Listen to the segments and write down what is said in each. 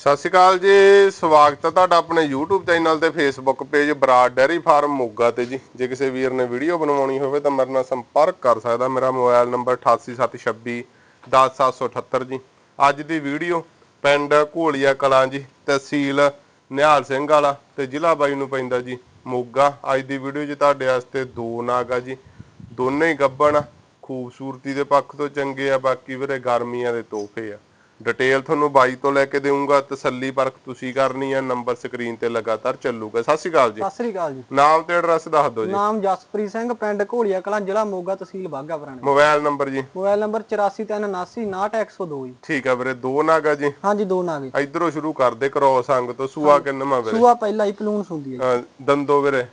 ਸਤਿ ਸ਼੍ਰੀ ਅਕਾਲ ਜੀ, ਸਵਾਗਤ ਹੈ ਤੁਹਾਡਾ ਆਪਣੇ YouTube ਚੈਨਲ ਤੇ Facebook page Brar dairy farm Moga ਤੇ ਜੀ। ਜੇ ਕਿਸੇ ਵੀਰ ਨੇ ਵੀਡੀਓ ਬਣਵਾਉਣੀ ਹੋਵੇ ਤਾਂ ਮੇਰੇ ਨਾਲ ਸੰਪਰਕ ਕਰ ਸਕਦਾ। ਮੇਰਾ ਮੋਬਾਈਲ ਨੰਬਰ 8876 10778 ਜੀ। ਅੱਜ ਦੀ ਵੀਡੀਓ ਪਿੰਡ ਘੋਲੀਆ ਕਲਾਂ ਜੀ, ਤਹਿਸੀਲ ਨਿਹਾਲ ਸਿੰਘ ਵਾਲਾ ਤੇ ਜ਼ਿਲ੍ਹਾ ਬਾਈ ਨੂੰ ਪੈਂਦਾ ਜੀ, ਮੋਗਾ। ਅੱਜ ਦੀ ਵੀਡੀਓ 'ਚ ਤੁਹਾਡੇ ਵਾਸਤੇ ਦੋ ਨਾਗ ਆ ਜੀ। ਦੋਨੇ ਹੀ ਗੱਬਣ ਆ। ਖੂਬਸੂਰਤੀ ਦੇ ਪੱਖ ਤੋਂ ਚੰਗੇ ਆ, ਬਾਕੀ ਵੀਰੇ ਗਰਮੀਆਂ ਦੇ ਤੋਹਫੇ ਆ। ਡਿਟੇਲ ਤੁਹਾਨੂੰ ਬਾਈ ਤੋਂ ਲੈ ਕੇ ਦੇਵਾਂਗਾ ਤਸੱਲੀ ਪਰਖ ਤੁਸੀਂ ਕਰਨੀ ਆ ਨੰਬਰ ਸਕਰੀਨ ਤੇ ਲਗਾਤਾਰ ਚੱਲੂਗਾ। ਸਤਿ ਸ਼੍ਰੀ ਅਕਾਲ ਜੀ। ਸਤਿ ਸ੍ਰੀ ਅਕਾਲ ਜੀ। ਨਾਮ ਤੇ ਐਡਰੈਸ ਦੱਸ ਦਿਓ ਜੀ। ਨਾਮ ਜਸਪ੍ਰੀਤ ਸਿੰਘ ਪਿੰਡ ਘੋਲੀਆ ਕਲਾਂ ਜ਼ਿਲ੍ਹਾ ਮੋਗਾ ਤਹਿਸੀਲ ਬਾਗਾ ਪੁਰਾਣਾ। ਮੋਬਾਈਲ ਨੰਬਰ ਜੀ। ਮੋਬਾਈਲ ਨੰਬਰ 8437796102 ਜੀ। ਠੀਕ ਆ ਵੀਰੇ ਦੋ ਨਾਗਾ ਜੀ। ਹਾਂਜੀ ਦੋ ਨਾਗ ਜੀ। ਇਧਰੋਂ ਸ਼ੁਰੂ ਕਰਦੇ ਕ੍ਰੋਸ ਅੰਗ ਤੋਂ। ਸੂਆ ਕਿੰਨਵਾਂ ਵੀਰੇ? ਸੂਆ ਪਹਿਲਾਂ ਹੀ ਪਲੂਨ ਸੁੰਦੀ ਹੈ ਅਹ ਦੰਦੋ ਵੀਰੇ।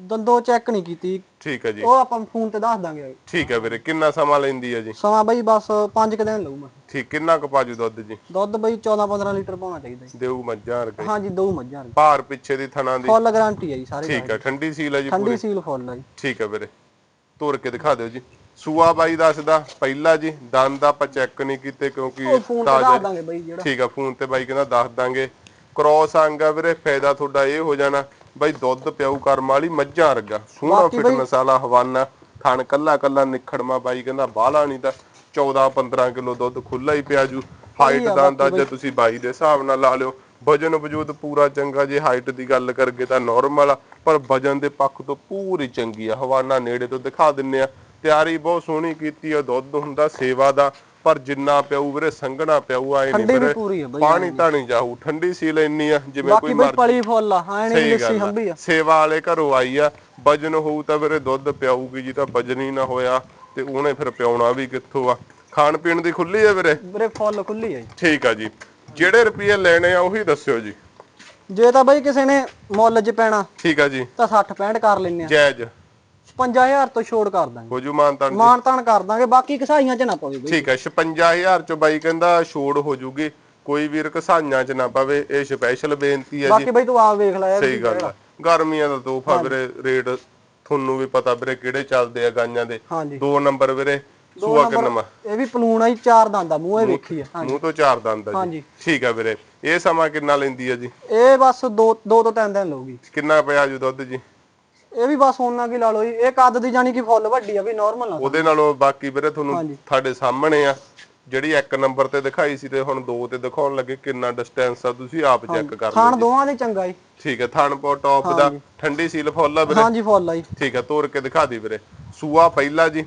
ਦੰਦੋ ਚੈੱਕ ਨਹੀਂ ਕੀਤੀ। ਠੀਕ ਆ ਜੀ। ਉਹ ਆਪਾਂ ਫੋਨ ਤੇ ਦੱਸ ਦਾਂਗੇ। ਠੀਕ ਆ ਵੀਰੇ ਕਿੰਨਾ ਸਮਾਂ ਲੈਂਦੀ ਆ ਜੀ? ਸਮਾਂ ਬਈ ਬਸ 5 ਕੁ ਦਿਨ ਲਊ ਮੈਂ ਠੀਕ ਕਿੰਨਾ ਕੁ ਪਾਜੂ ਦੁੱਧ ਜੀ? ਦੁੱਧ ਬਈ 14 15 ਲੀਟਰ ਪਾਉਣਾ ਚਾਹੀਦਾ ਜੀ। ਦੇਊ ਮੱਝਾਂ ਰਕੇ ਹਾਂਜੀ ਦੋ ਮੱਝਾਂ ਨੇ ਭਾਰ ਪਿੱਛੇ ਦੀ ਥਣਾ ਦੀ? ਫੁੱਲ ਗਾਰੰਟੀ ਹੈ ਜੀ ਸਾਰੇ ਠੀਕ ਆ ਠੰਡੀ ਸੀਲ ਆ ਜੀ ਠੰਡੀ ਸੀਲ ਫੁੱਲ ਹੈ ਜੀ। ਠੀਕ ਹੈ ਵੀਰੇ ਤੋੜ ਕੇ ਦਿਖਾ ਦਿਓ ਜੀ। ਸੂਆ ਬਾਈ ਦੱਸਦਾ ਪਹਿਲਾ ਜੀ ਦੰਦ ਆਪਾਂ ਚੈੱਕ ਨਹੀਂ ਕੀਤੇ ਕਿਉਂਕਿ ਤਾਜ਼ਾ ਠੀਕ ਆ ਫੋਨ ਤੇ ਬਾਈ ਕਹਿੰਦਾ ਦੱਸ ਦਾਂਗੇ। ਕ੍ਰੋਸ ਅੰਗ ਆ ਵੀਰੇ ਫਾਇਦਾ ਤੁਹਾਡਾ ਇਹ ਹੋ ਜਾਣਾ ਬਾਈ ਦੁੱਧ ਪਿਆਊ ਕਰਮ ਵਾਲੀ ਮੱਝਾਂ ਵਰਗਾ। ਸੋਹਣਾ ਬਾਕੀ ਬਈ- ਫਿਟਨੈਸ ਵਾਲਾ ਹਵਾਨਾ। ਥਣ ਕੱਲਾ ਕੱਲਾ ਨਿਖੜਮਾ ਬਾਈ ਕਹਿੰਦਾ ਬਾਹਲਾ ਨਹੀਂ ਤਾਂ 14 15 ਕਿਲੋ ਦੁੱਧ ਖੁੱਲਾ ਹੀ ਪਿਆ ਜੂ। ਹਾਈਟ ਦਾ ਅੰਦਾਜ਼ਾ ਤੁਸੀਂ ਬਾਈ ਦੇ ਹਿਸਾਬ ਨਾਲ ਲਾ ਲਿਓ। ਵਜਨ ਵਜੂਦ ਪੂਰਾ ਚੰਗਾ ਜੇ ਹਾਈਟ ਦੀ ਗੱਲ ਕਰਗੇ ਤਾਂ ਨਾਰਮਲ ਆ। ਪਰ ਵਜਨ ਦੇ ਪੱਖ ਤੋਂ ਪੂਰੀ ਚੰਗੀ ਆ। ਹਵਾਨਾ ਨੇੜੇ ਤੋਂ ਦਿਖਾ ਦਿੰਨੇ ਆ। ਤਿਆਰੀ ਬਹੁਤ ਸੋਹਣੀ ਕੀਤੀ ਆ। ਦੁੱਧ ਹੁੰਦਾ ਸੇਵਾ ਦਾ। ਪਰ ਜਿੰਨਾ ਪਿਆਊ ਵੀਰੇ ਸੰਘਣਾ ਪਿਆਊ ਆਏ ਨਹੀਂ ਠੰਡੀ ਵੀ ਵੀਰੇ। ਪੂਰੀ ਹੈ ਬਈ ਪਾਣੀ ਤਾਂ ਨਹੀਂ ਜਾਊ ਠੰਡੀ ਸੀਲ ਇੰਨੀ ਆ ਜਿਵੇਂ ਬਾਕੀ ਕੋਈ ਬਈ ਮਰ ਪਲੀ ਫੁੱਲ ਆ ਹਾਂ ਨਹੀਂ ਸਹੀ ਲੱਸੀ ਗੱਲ ਹੰਬੀ ਆ ਆ। ਸੇਵਾ ਵਾਲੇ ਘਰੋਂ ਆਈ ਆ ਵਜਨ ਹੋਊ ਤਾਂ ਵੀਰੇ ਦੁੱਧ ਪਿਆਊਗੀ ਜੀ ਤਾਂ ਵਜਨ ਹੀ ਨਾ ਹੋਇਆ ਤੇ ਉਹਨੇ ਫਿਰ ਪਿਆਉਣਾ ਵੀ ਕਿੱਥੋਂ ਆ। ਖਾਣ ਪੀਣ ਦੀ ਖੁੱਲੀ ਆ ਵੀਰੇ? ਵੀਰੇ ਫੁੱਲ ਖੁੱਲੀ ਹੈ ਜੀ। ਠੀਕ ਆ ਜੀ। ਜਿਹੜੇ ਰੁਪਏ ਲੈਣੇ ਆ ਉਹੀ ਦੱਸਿਓ ਜੀ। ਜੇ ਤਾਂ ਬਈ ਕਿਸੇ ਨੇ ਮੁੱਲ 'ਚ ਪੈਣਾ ਠੀਕ ਆ ਜੀ। ਤਾਂ 60 65 ਕਰ ਲੈਨੇ ਆ। ਜਾਇਜ਼ 5000 ਤੋਂ ਛੋੜ ਕਰ ਦਾਂਗੇ। ਹੋ ਜੂ ਮਾਨਤਾਨ ਮਾਨ ਤਾਨ ਕਰ ਦਾਂਗੇ ਬਾਕੀ ਕਸਾਈਆਂ 'ਚ ਨਾ ਪਵੇ ਬਈ। ਠੀਕ ਆ 56000 ਚ ਬਾਈ ਕਹਿੰਦਾ ਛੋੜ ਹੋ ਜੂਗੀ ਕੋਈ ਵੀਰ ਕਸਾਈਆਂ ਚ ਨਾ ਪਵੇ ਇਹ ਸਪੈਸ਼ਲ ਬੇਨਤੀ ਆ ਜੀ। ਬਾਕੀ ਬਈ ਤੂੰ ਆਪ ਵੇਖ ਲੈ ਯਾਰ ਸਹੀ ਗੱਲ ਆ ਗਰਮੀਆਂ ਦਾ ਤੋਹਫਾ ਵੀਰੇ ਰੇਟ ਤੁਹਾਨੂੰ ਵੀ ਪਤਾ ਵੀਰੇ ਕਿਹੜੇ ਚੱਲਦੇ ਆ ਗਾਈਆਂ ਦੇ। ਹਾਂਜੀ। ਦੋ ਨੰਬਰ ਵੀਰੇ ਸੂਆ ਕਿੰਨਾ ਇਹ ਵੀ ਪਲੂਣ ਆਈ ਚਾਰ ਦੰਦ ਆ ਮੂੰਹ ਇਹ ਵੇਖੀ ਆ। ਹਾਂਜੀ। ਮੂੰਹ ਤੋਂ ਚਾਰ ਦੰਦ ਆ ਜੀ। ਹਾਂਜੀ। ਠੀਕ ਆ ਵੀਰੇ ਇਹ ਸਮਾਂ ਕਿੰਨਾ ਲੈਂਦੀ ਆ ਜੀ? ਇਹ ਬਸ ਦੋ ਦੋ ਤੋਂ ਤਿੰਨ ਦਿਨ ਲਊਗੀ। ਕਿੰਨਾ ਪਿਆ ਜੂ ਦੁੱਧ ਜੀ? ਇਹ ਵੀ ਬਸ ਉਹਨਾਂ ਕੀ ਲਾ ਲਓ ਜੀ ਇਹ ਕੱਦ ਦੀ ਜਾਨੀ ਕਿ ਫੁੱਲ ਵੱਡੀ ਆ ਵੀ ਨਾਰਮਲ ਨਾ ਉਹਦੇ ਨਾਲੋਂ ਬਾਕੀ ਵੀਰੇ ਤੁਹਾਨੂੰ। ਤੁਹਾਡੇ ਸਾਹਮਣੇ ਆ ਜਿਹੜੀ ਇੱਕ ਨੰਬਰ ਤੇ ਦਿਖਾਈ ਸੀ ਤੇ ਹੁਣ ਦੋ ਤੇ ਦਿਖਾਉਣ ਲੱਗੇ ਕਿੰਨਾ ਡਿਸਟੈਂਸ ਆ ਤੁਸੀਂ ਆਪ ਚੈੱਕ ਕਰ ਲਓ ਖਾਣ ਦੋਵਾਂ ਦੇ ਚੰਗਾ ਜੀ। ਠੀਕ ਹੈ ਥਣਪੋ ਟੌਪ ਦਾ ਠੰਡੀ ਸੀਲ ਫੁੱਲ ਆ ਵੀਰੇ। ਹਾਂਜੀ ਫੁੱਲ ਆ ਜੀ। ਠੀਕ ਹੈ ਤੋੜ ਕੇ ਦਿਖਾ ਦੀ ਵੀਰੇ। ਸੂਆ ਪਹਿਲਾ ਜੀ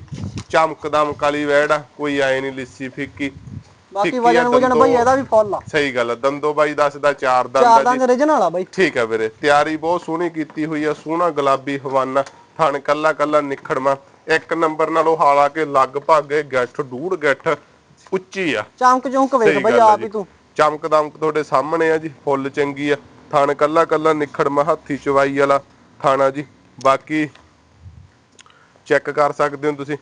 ਚਮਕਦਮ ਕਾਲੀ ਵੈੜ ਆ ਕੋਈ ਆਏ ਨਹੀਂ ਲਿੱਸੀ ਫਿੱਕੀ। ਬਾਕੀ ਆ ਵਜਨ ਵਜਨ ਬਈ ਦੰਦੋ। ਇਹਦਾ ਵੀ ਫੁੱਲ ਆ। ਸਹੀ ਗੱਲ ਆ ਦੰਦੋ ਬਾਈ ਦੱਸਦਾ ਚਾਰ ਦੰਦ ਆ ਜੀ। ਦੰਦ original ਆ ਬਈ। ਠੀਕ ਹੈ ਵੀਰੇ ਤਿਆਰੀ ਬਹੁਤ ਸੋਹਣੀ ਕੀਤੀ ਹੋਈ ਆ ਸੋਹਣਾ ਗੁਲਾਬੀ ਹਵਾਨਾ ਥਣ ਕੱਲਾ ਕੱਲਾ ਨਿਖੜਮਾ। ਇੱਕ ਨੰਬਰ ਨਾਲੋਂ ਹਾਲਾਂਕਿ ਲਗਭਗ ਇਹ ਗੱਠ ਡੂੜ ਗੱਠ ਉੱਚੀ ਆ। ਚਮਕ ਚੌਂਕ ਵੇਖ ਸਹੀ ਬਈ ਗੱਲ ਆ ਆਪ ਜੀ। ਹੀ ਤੂੰ। ਚਮਕਦਮ ਤੁਹਾਡੇ ਸਾਹਮਣੇ ਆ ਜੀ ਫੁੱਲ ਚੰਗੀ ਆ। ਥਣ ਕੱਲਾ ਕੱਲਾ ਨਿਖੜਮਾ ਹੱਥੀ ਚਵਾਈ ਵਾਲਾ ਥਾਣਾ ਜੀ। ਬਾਕੀ ਚੈੱਕ ਕਰ ਸਕਦੇ ਹੋ ਤੁਸੀਂ।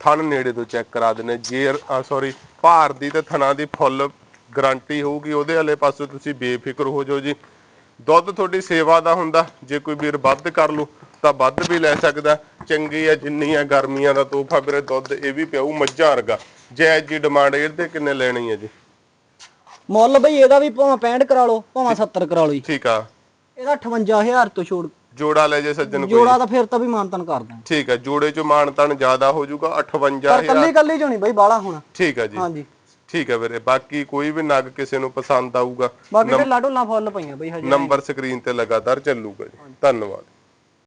ਥਣ ਨੇੜੇ ਤੋਂ ਚੈੱਕ ਕਰਾ ਦਿੰਨੇ ਜੇ ਸੌਰੀ ਭਾਰ ਦੀ ਤੇ ਥਣਾ ਦੀ ਫੁੱਲ ਗਾਰੰਟੀ ਹੋਊਗੀ ਉਹਦੇ ਵਾਲੇ ਪਾਸੇ ਤੁਸੀਂ ਬੇਫਿਕਰ ਹੋ ਜਾਓ ਜੀ। ਦੁੱਧ ਤੁਹਾਡੀ ਸੇਵਾ ਦਾ ਹੁੰਦਾ। ਜੇ ਕੋਈ ਵੀਰ ਵੱਧ ਕਰ ਲੂ ਤਾਂ ਵੱਧ ਵੀ ਲੈ ਸਕਦਾ। ਚੰਗੀ ਆ ਜਿੰਨੀ ਆ ਗਰਮੀਆਂ ਦਾ ਤੋਹਫਾ ਵੀਰੇ ਦੁੱਧ ਇਹ ਵੀ ਪਿਆਊ ਮੱਝਾਂ ਵਰਗਾ। ਜੈ ਜੀ ਡਿਮਾਂਡ ਇਹਦੇ ਕਿੰਨੇ ਲੈਣੀ ਹੈ ਜੀ? ਮੁੱਲ ਬਈ ਇਹਦਾ ਵੀ ਭਾਵੇਂ 65 ਕਰਾ ਲਓ ਭਾਵੇਂ 70 ਕਰਾ ਲਓ ਜੀ। ਠੀਕ ਆ। ਇਹਦਾ 58000 ਤੋਂ ਛੋੜ ਜੋੜਾ ਲੈ ਜੇ ਸੱਜਣ ਕੋਈ। ਜੋੜਾ ਤਾਂ ਫਿਰ ਤਾਂ ਵੀ ਮਾਨਤਨ ਕਰ ਦਾਂਗੇ ਠੀਕ ਹੈ ਜੋੜੇ ਚ ਮਾਨ ਤਨ ਜ਼ਿਆਦਾ ਹੋ ਜਾਊਗਾ ਪਰ 58000 ਕੱਲੀ ਕੱਲੀ ਚੋਂ ਨਹੀਂ ਬਈ ਬਾਲਾ ਹੋਣਾ। ਠੀਕ ਹੈ ਜੀ। ਹਾਂਜੀ। ਠੀਕ ਹੈ ਵੀਰੇ ਬਾਕੀ ਕੋਈ ਵੀ ਨਗ ਕਿਸੇ ਨੂੰ ਪਸੰਦ ਆਊਗਾ ਬਾਕੀ ਢਿੱਲਾ ਢੁੱਲਾ ਫੁੱਲ ਪਈਆਂ ਬਈ ਹਜੇ। ਨੰਬਰ ਸਕਰੀਨ ਤੇ ਲਗਾਤਾਰ ਚੱਲੂਗਾ ਜੀ। ਧੰਨਵਾਦ।